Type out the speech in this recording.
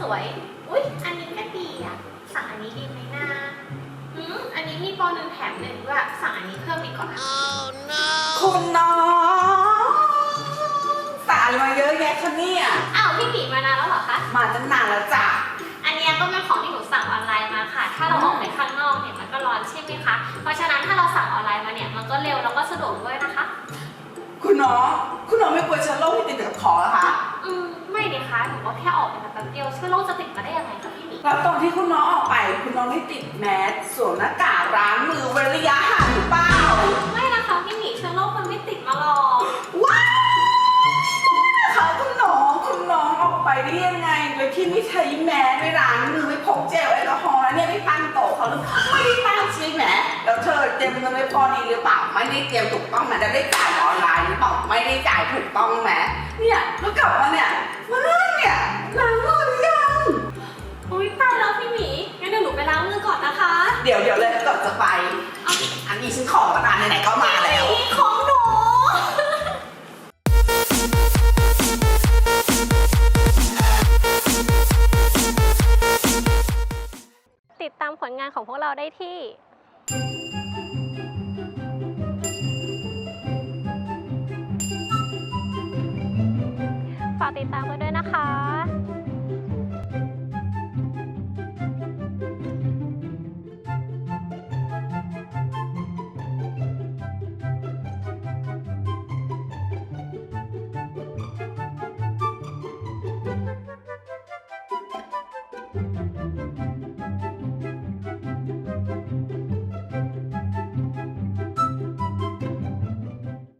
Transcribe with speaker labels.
Speaker 1: สวย อุ๊ย อันนี้ก็ดีอะ สั่งอันนี้ดีไหมนะอืมอันนี้มีโปรหนึ่งแถมหนึ่งด้วยสั่งอันนี้เพิ่มอีกก่อนนะ
Speaker 2: คุณน้องสารมาเยอะแยะคะเนี่ย
Speaker 1: อ้าวพี่ปีมานานแล้วเหรอคะ
Speaker 2: มาตั้งนานแล้วจ้ะ
Speaker 1: อันนี้ก็เป็นของที่หนูสั่งออนไลน์มาค่ะ ถ้าเราออกไปข้างนอกเนี่ยมันก็ร้อนใช่ไหมคะ เพราะฉะนั้นถ้าเราสั่งออนไลน์มาเนี่ยมันก็เร็วแล้วก็สะดวกด้วยนะคะ
Speaker 2: คุณน้องคุณน้องไม่กลัวเชื้อโรคที่ติดกับของเหรอคะ
Speaker 1: เดียวเชื้อโรคจะติดมาได้ยังไงคะพี่หมี
Speaker 2: แล้วตอนที่คุณน้องออกไป คุณน้องได้ติดแมสสวมหน้ากากล้างมือเว้นระยะห่างหรือเปล่า
Speaker 1: ไม่นะคะพี่หมีเชื้อโรคมันไม่ติดมาหรอก
Speaker 2: ว้าวเขาคุณน้องคุณน้องออกไปได้ยังไงโดยที่ไม่ใช้แมสไม่ล้างมือไม่พกเจลแอลกอฮอล์แล้วเนี่ยไม่ตั้งโต๊ะเขาหรือไม่ได้ตั้งใช่ไหมแล้วเธอเตรียมเงินไม่พอดีหรือเปล่าไม่ได้เตรียมถูกต้องไหมแล้วได้จ่ายออนไลน์หรือเปล่าไม่ได้จ่ายถูกต้องไหมเนี่ยแล้วกลับมาเนี่ย เดี๋ยวเดี๋ยวเลยก่อนจะไป อันนี้ฉันขอประทานไหนๆก็มาแล้ว
Speaker 1: ของหนู ติดตามผลงานของพวกเราได้ที่ ฝากติดตามกันด้วยนะคะ Música